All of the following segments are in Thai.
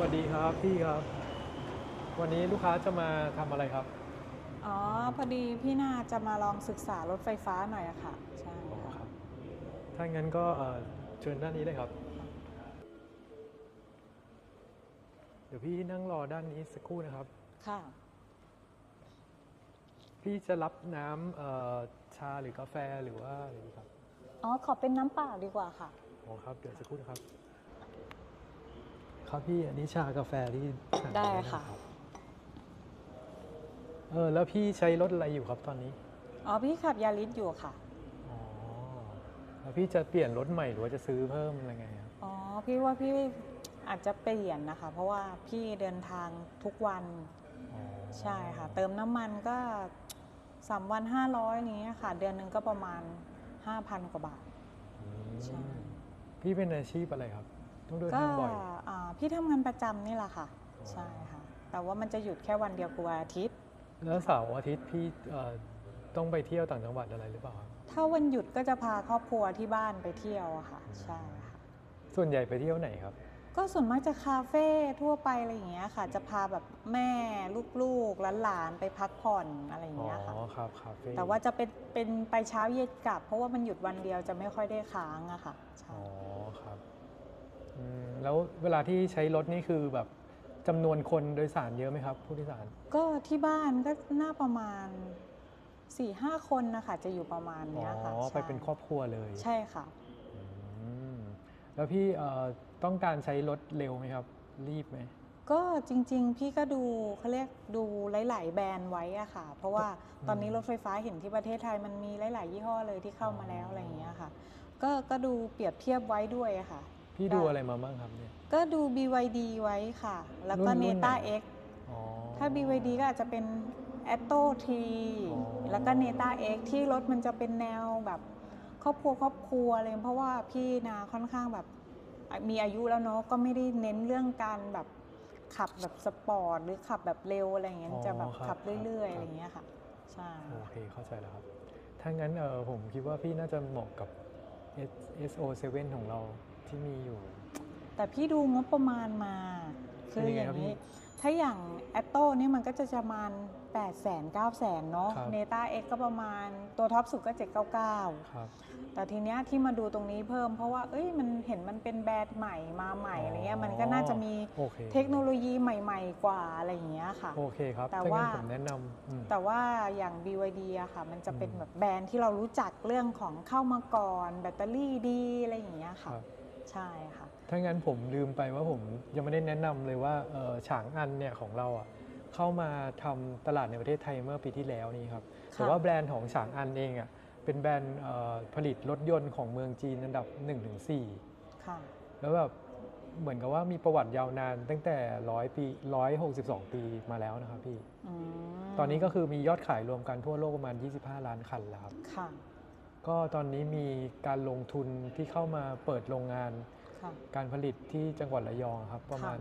สวัสดีครับพี่ครับ วันนี้ลูกค้าจะมาทำอะไรครับ อ๋อ พอดีพี่นาจะมาลองศึกษารถไฟฟ้าหน่อยอะค่ะ ใช่อ๋อคค่ะรับถ้างั้นก็เอ่อเชิญด้านนี้เลยครับ เดี๋ยวพี่นั่งรอด้านนี้สักครู่นะครับ ค่ะ พี่จะรับน้ำเอ่อชาหรือกาแฟหรือว่าอะไรดีครับอ๋อ ขอเป็นน้ำเปล่าดีกว่าค่ะ อ๋อครับเดี๋ยวสักครู่นะครับ ครับพี่อันนี้ชากาแฟที่สั่งได้ว้นค่ะรับเออแล้วพี่ใช้รถอะไรอยู่ครับตอนนี้อ๋อพี่ขับยาริสอยู่ค่ะ อ๋อแล้วพี่จะเปลี่ยนรถใหม่หรือว่าจะซื้อเพิ่มอะไรไงครับอ๋อพี่ว่าพี่อาจจะเปลี่ยนนะคะ เพราะว่าพี่เดินทางทุกวันอ๋อใช่ค่ะ เติมน้ำมันก็สามวันห้าร้อยนี้ยค่ะ เดือนหนึ่งก็ประมาณห้าพันกว่าบาท อืมใช่ พี่เป็นอาชีพอะไรครับ ต้องเดินก็ทางบ่อย อ่าพี่ทำงานประจำนี่แหละค่ะ อ๋อ ใช่ค่ะ แต่ว่ามันจะหยุดแค่วันเดียวคือวันอาทิตย์ แล้วเสาร์อาทิตย์พี่เอ่อต้องไปเที่ยวต่างจังหวัดอะไรหรือเปล่าครับถ้าวันหยุดก็จะพาครอบครัวที่บ้านไปเที่ยวอะค่ะ ใช่ค่ะ ส่วนใหญ่ไปเที่ยวไหนครับ ก็ส่วนมากจะคาเฟ่ทั่วไปอะไรอย่างเงี้ยค่ะ จะพาแบบแม่ลูกๆหลานๆไปพักผ่อนอะไรอย่างอ๋อเงี้ยค่ะ ครับคาเฟ่แต่ว่าจะเป็นเป็นไปเช้าเย็นกลับ เพราะว่ามันหยุดวันเดียวจะไม่ค่อยได้ค้างอะค่ะใช่ อ๋อครับอืม แล้วเวลาที่ใช้รถนี่คือแบบจำนวนคนโดยสารเยอะไหมครับ ผู้โดยสาร ก็ที่บ้านก็น่าประมาณ4ี่ห้าคนนะคะจะอยู่ประมาณอ๋เนี้ยค่ะอไปใช่เป็นครอบครัวเลยใช่ค่ะ อืมแล้วพี่เอ่อต้องการใช้รถเร็วไหมครับ รีบไหม ก็จริงๆ พี่ก็ดูเขาเรียกดูหลาย ๆ แบรนด์ไว้อะค่ะ เพราะว่าตอนนี้รถไฟฟ้าเห็นที่ประเทศไทยมันมีหลาย ๆ ยี่ห้อเลยที่เข้ามาแล้วอะไรอย่างเงี้ยค่ะ ก็ก็ดูเปรียบเทียบไว้ด้วยอะค่ะ พี่ได้ดูอะไรมาบ้างครับเนี่ย ก็ดู BYD ไว้ค่ะ แล้วก็ รุ่นรุ่นไหน Neta X อ๋อ ถ้า BYD ก็อาจจะเป็น a t t o T อ๋อ แล้วก็ Neta X ที่รถมันจะเป็นแนวแบบครอบครัวครอบครัวเลยเพราะว่าพี่นาค่อนข้างแบบ มีอายุแล้วเนาะก็ไม่ได้เน้นเรื่องการแบบขับแบบสปอร์ตหรือขับแบบเร็วอะไรอย่างเงี้ยจะแบบขับเรื่อยๆอะไรอย่างเงี้ยค่ะใช่ โอเคเข้าใจแล้วครับ ถ้างั้นเออผมคิดว่าพี่น่าจะเหมาะกับ S- SO7 ของเรา ที่มีอยู่ แต่พี่ดูงบประมาณมา คือเป็นยังอไงย่าครับงนี้พี่ถ้าอย่าง a t t o นี่มันก็จะประมาณ8 0 0 0 0 9 0 0 0เนาะครับเนต้าเอ็กก็ประมาณตัวท็อปสุดก็ 799ครับแต่ทีเนี้ยที่มาดูตรงนี้เพิ่มเพราะว่าเอ้ยมันเห็นมันเป็นแบรนด์ใหม่มาใหม่อะไรเงี้ยมันก็น่าจะมีโอเคเทคโนโลยีใหม่ ๆ กว่าอะไรอย่างเงี้ยค่ะโอเคครับแต่ถ้างั้นว่าผมแนะนำอืมแต่ว่าอย่าง BYD อะค่ะ มันจะเป็นอืมแบบแบรนด์ที่เรารู้จักเรื่องของเข้ามาก่อน แบตเตอรี่ดีอะไรอย่างเงี้ยคค่ะรับ ใช่ค่ะ ถ้างั้นผมลืมไปว่าผมยังไม่ได้แนะนำเลยว่าเอ่อฉางอันเนี่ยของเราอะเข้ามาทำตลาดในประเทศไทยเมื่อปีที่แล้วนี่ครับ แต่ว่าแบรนด์ของฉางอันเองอะเป็นแบรนด์เอ่อผลิตรถยนต์ของเมืองจีนอันดับ 1-4 ค่ะ แล้วแบบเหมือนกับว่ามีประวัติยาวนานตั้งแต่ร้อยปี162ปีมาแล้วนะครับพี่ อืมตอนนี้ก็คือมียอดขายรวมกันทั่วโลกประมาณ 25 ล้านคันแล้วครับ ค่ะ ก็ตอนนี้มีการลงทุนที่เข้ามาเปิดโรงงาน ค่ะ การผลิตที่จังหวัดระยองครับ ประมาณ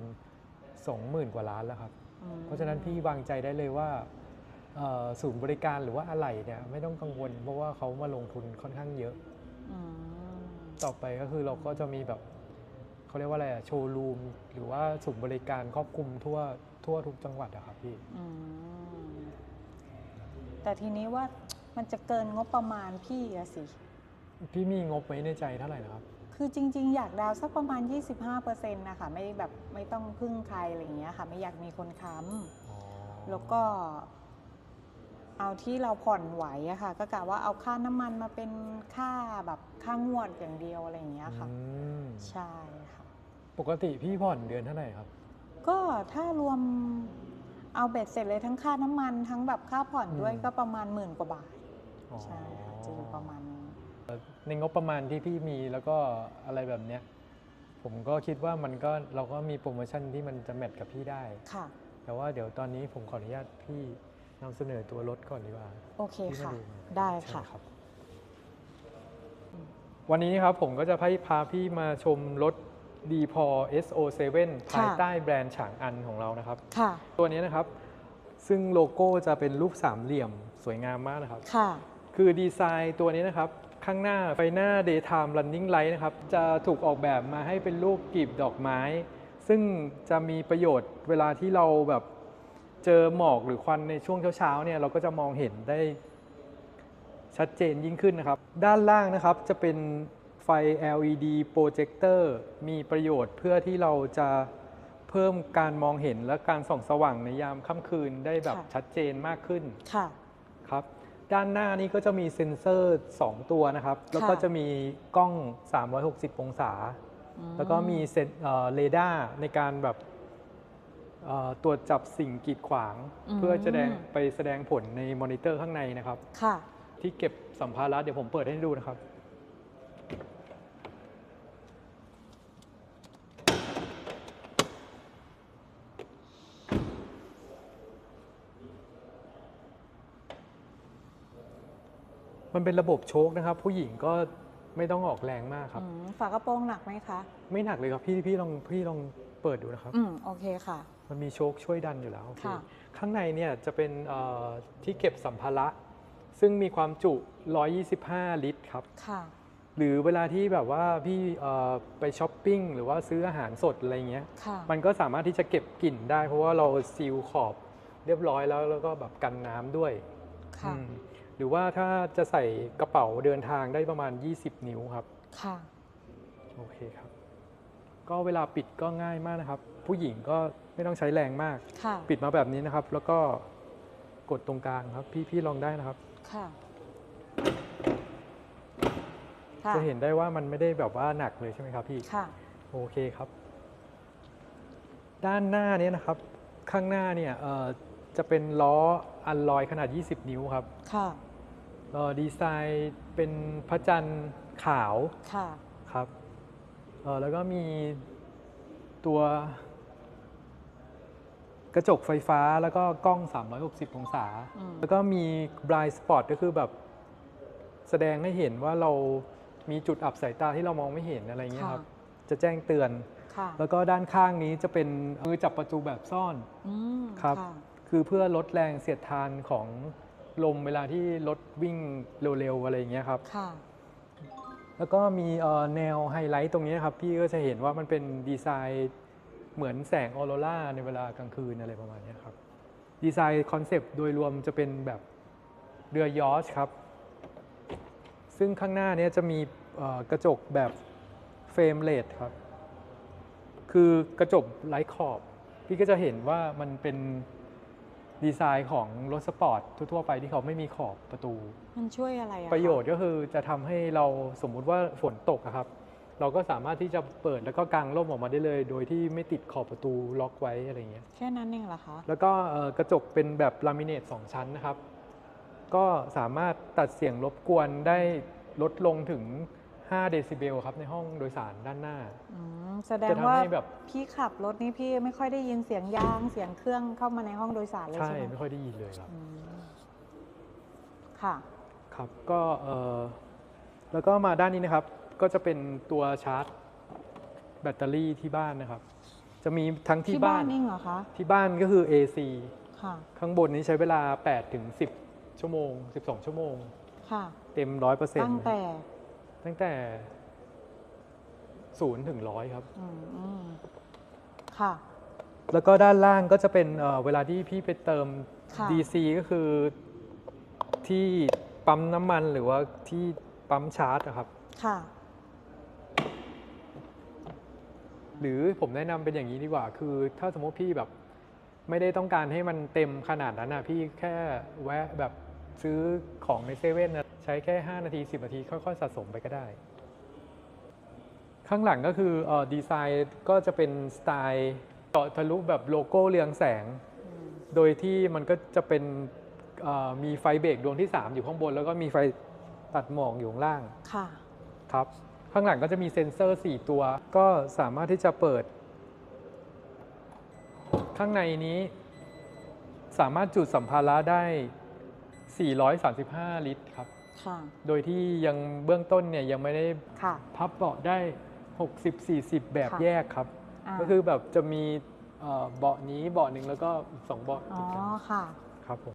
20,000 กว่าล้านแล้วครับ อืมเพราะฉะนั้นพี่วางใจได้เลยว่าเอ่อศูนย์บริการหรือว่าอะไหล่เนี่ยไม่ต้องกังวล เพราะว่าเขามาลงทุนค่อนข้างเยอะ อืมต่อไปก็คือเราก็จะมีแบบเขาเรียกว่าอะไรอะโชว์รูม หรือว่าศูนย์บริการครอบคลุมทั่วทั่วทุกจังหวัดอะครับพี่ อืมแต่ทีนี้ว่า มันจะเกินงบประมาณพี่อะสิ พี่มีงบไว้ในใจเท่าไหร่นะครับ คือจริง ๆ อยากดาวน์สักประมาณ 25%นะคะไม่แบบไม่ต้องพึ่งใครอะไรอย่างเงี้ยค่ะ ไม่อยากมีคนค้อ๋อำแล้วก็ เอาที่เราผ่อนไหวอะค่ะ ก็กะว่าเอาค่าน้ำมันมาเป็นค่าแบบค่างวดอย่างเดียวอะไรอย่างเงี้ยค่ะ อืมใช่ค่ะ ปกติพี่ผ่อนเดือนเท่าไหร่ครับ ก็ถ้ารวมเอาเบ็ดเสร็จเลยทั้งค่าน้ำมันทั้งแบบค่าผ่อนด้วยอืม ก็ประมาณหมื่นกว่าบาทอ๋อ ใช่ค่ะจะอยู่ประมาณนี้ ในงบประมาณที่พี่มีแล้วก็อะไรแบบเนี้ยผมก็คิดว่ามันก็เราก็มีโปรโมชั่นที่มันจะแมทกับพี่ได้ ค่ะ แต่ว่าเดี๋ยวตอนนี้ผมขออนุญาตพี่นำเสนอตัวรถก่อนดีกว่าโอเคพี่มาค่ะดูได้ใช่ค่ะครับวันนี้นะครับผมก็จะให้พาพี่มาชมรถดีพอ SO7 ภายใต้แบรนด์ฉางอันของเรานะครับ ค่ะ ตัวนี้นะครับ ซึ่งโลโก้จะเป็นรูปสามเหลี่ยมสวยงามมากนะครับ ค่ะ คือดีไซน์ตัวนี้นะครับ ข้างหน้าไฟหน้า daytime running light นะครับ จะถูกออกแบบมาให้เป็นรูปกลีบดอกไม้ ซึ่งจะมีประโยชน์เวลาที่เราแบบเจอหมอกหรือควันในช่วงเช้าๆเนี่ยเราก็จะมองเห็นได้ชัดเจนยิ่งขึ้นนะครับ ด้านล่างนะครับจะเป็นไฟ LED โปรเจคเตอร์มีประโยชน์เพื่อที่เราจะเพิ่มการมองเห็นและการส่องสว่างในยามค่ำคืนได้แบบค่ะชัดเจนมากขึ้นค่ะครับ ด้านหน้านี้ก็จะมีเซ็นเซอร์ 2 ตัวนะครับ แล้วก็จะมีกล้อง 360 องศาอืมแล้วก็มีเซนเอ่อเรดาร์ในการแบบเอ่อตรวจจับสิ่งกีดขวาง เพื่อแสดงไปแสดงผลในมอนิเตอร์ข้างในนะครับค่ะที่เก็บสัมภาระเดี๋ยวผมเปิดให้ดูนะครับ มันเป็นระบบโชคนะครับ ผู้หญิงก็ไม่ต้องออกแรงมากครับ อืมฝากระโปรงหนักไหมคะ ไม่หนักเลยครับพี่พี่ลองพี่ลองเปิดดูนะครับ อืมโอเคค่ะ มันมีโชคช่วยดันอยู่แล้วโอเคค่ะ ข้างในเนี่ยจะเป็นเอ่อที่เก็บสัมภาระ ซึ่งมีความจุ 125 ลิตรครับ ค่ะ หรือเวลาที่แบบว่าพี่เอ่อไปช้อปปิ้งหรือว่าซื้ออาหารสดอะไรเงี้ย ค่ะ มันก็สามารถที่จะเก็บกลิ่นได้ เพราะว่าเราซีลขอบเรียบร้อยแล้วแล้วก็แบบกันน้ำด้วยค่ะ อืม หรือว่าถ้าจะใส่กระเป๋าเดินทางได้ประมาณ 20 นิ้วครับ ค่ะ โอเคครับ ก็เวลาปิดก็ง่ายมากนะครับ ผู้หญิงก็ไม่ต้องใช้แรงมาก ค่ะ ปิดมาแบบนี้นะครับ แล้วก็กดตรงกลางครับ พี่พี่ลองได้นะครับ ค่ะ ค่ะ จะเห็นได้ว่ามันไม่ได้แบบว่าหนักเลยใช่ไหมครับพี่ ค่ะ โอเคครับ ด้านหน้าเนี้นะครับ ข้างหน้าเนี่ยเอ่อจะเป็นล้ออัลลอยขนาด 20 นิ้วครับ ค่ะ เอ่อดีไซน์เป็นพระจันทร์ขาวค่ะ ครับเอ่อแล้วก็มีตัวกระจกไฟฟ้าแล้วก็กล้อง 360 องศา อืม แล้วก็มี blind spot ก็คือแบบแสดงให้เห็นว่าเรามีจุดอับสายตาที่เรามองไม่เห็นอะไรเงี้ยครับ จะแจ้งเตือน ค่ะแล้วก็ด้านข้างนี้จะเป็นมือจับประตูแบบซ่อน อืมครับค่ะคือเพื่อลดแรงเสียดทานของ ลมเวลาที่รถวิ่งเร็วๆอะไรอย่างเงี้ยครับ ค่ะ แล้วก็มีเอ่อแนวไฮไลท์ตรงนี้ครับ พี่ก็จะเห็นว่ามันเป็นดีไซน์เหมือนแสงออโรราในเวลากลางคืนอะไรประมาณเนี้ยครับ ดีไซน์คอนเซปต์โดยรวมจะเป็นแบบเรือยอชครับ ซึ่งข้างหน้าเนี้จะมีเอ่อกระจกแบบเฟรมเลสครับ คือกระจกไร้ขอบ พี่ก็จะเห็นว่ามันเป็น ดีไซน์ของรถสปอร์ตทั่วๆไปที่เขาไม่มีขอบประตู มันช่วยอะไรอะคประโยชน์ก็คือจะทำให้เราสมมุติว่าฝนตกอะครับ เราก็สามารถที่จะเปิดแล้วก็กางร่มออกมาได้เลย โดยที่ไม่ติดขอบประตูล็อกไว้อะไรเงี้ย แค่นั้นเองเหรอคะ แล้วก็เอ่อกระจกเป็นแบบลามิเนต2ชั้นนะครับ ก็สามารถตัดเสียงรบกวนได้ลดลงถึง 5 เดซิเบลครับในห้องโดยสารด้านหน้า อืมแสดงจะทำว่าให้แบบ พี่ขับรถนี่พี่ไม่ค่อยได้ยินเสียงยางเสียงเครื่องเข้ามาในห้องโดยสารเลยใช่ใช่ไหมไม่ค่อยได้ยินเลยครับ อืมค่ะ ครับก็เอ่อแล้วก็มาด้านนี้นะครับ ก็จะเป็นตัวชาร์จ แบตเตอรี่ที่บ้านนะครับ จะมีทั้งที่ที่บ้าบ้านนเองเหรอคะที่บ้านก็คือ AC ค่ะข้างบนนี้ใช้เวลา8ถึง10 ชั่วโมง 12 ชั่วโมง ค่ะ เต็ม 100%ตั้งแต่ ตั้งแต่0ถึง100ครับอืมอืมค่ะ แล้วก็ด้านล่างก็จะเป็นเอ่อเวลาที่พี่ไปเติม ค่ะ DC ก็คือที่ปั๊มน้ำมันหรือว่าที่ปั๊มชาร์จนะครับ ค่ะ หรือผมแนะนำเป็นอย่างนี้ดีกว่า คือถ้าสมมติพี่แบบไม่ได้ต้องการให้มันเต็มขนาดนั้นนะพี่แค่แวะแบบซื้อของในเซเว่นนะใช้แค่ 5 นาที 10 นาที ค่อยๆ สะสมไปก็ได้ ข้างหลังก็คือเออดีไซน์ก็จะเป็นสไตล์เจาะทะลุแบบโลโก้เรืองแสง โดยที่มันก็จะเป็นเอ่อมีไฟเบรกดวงที่ 3 อยู่ข้างบน แล้วก็มีไฟตัดหมอกอยู่ข้างล่างค่ะครับข้างหลังก็จะมีเซ็นเซอร์ 4 ตัว ก็สามารถที่จะเปิด ข้างในนี้สามารถจุดสัมภาระได้ 435 ลิตรครับค่ะ โดยที่ยังเบื้องต้นเนี่ยยังไม่ได้ค่ะพับเบาะได้ 60-40 แบบค่ะแยกครับาก็คือแบบจะมีเอ่อเบาะนี้เบาะหนึ่งแล้วก็อีกสองเบาะอ๋อติดกันค่ะครับผม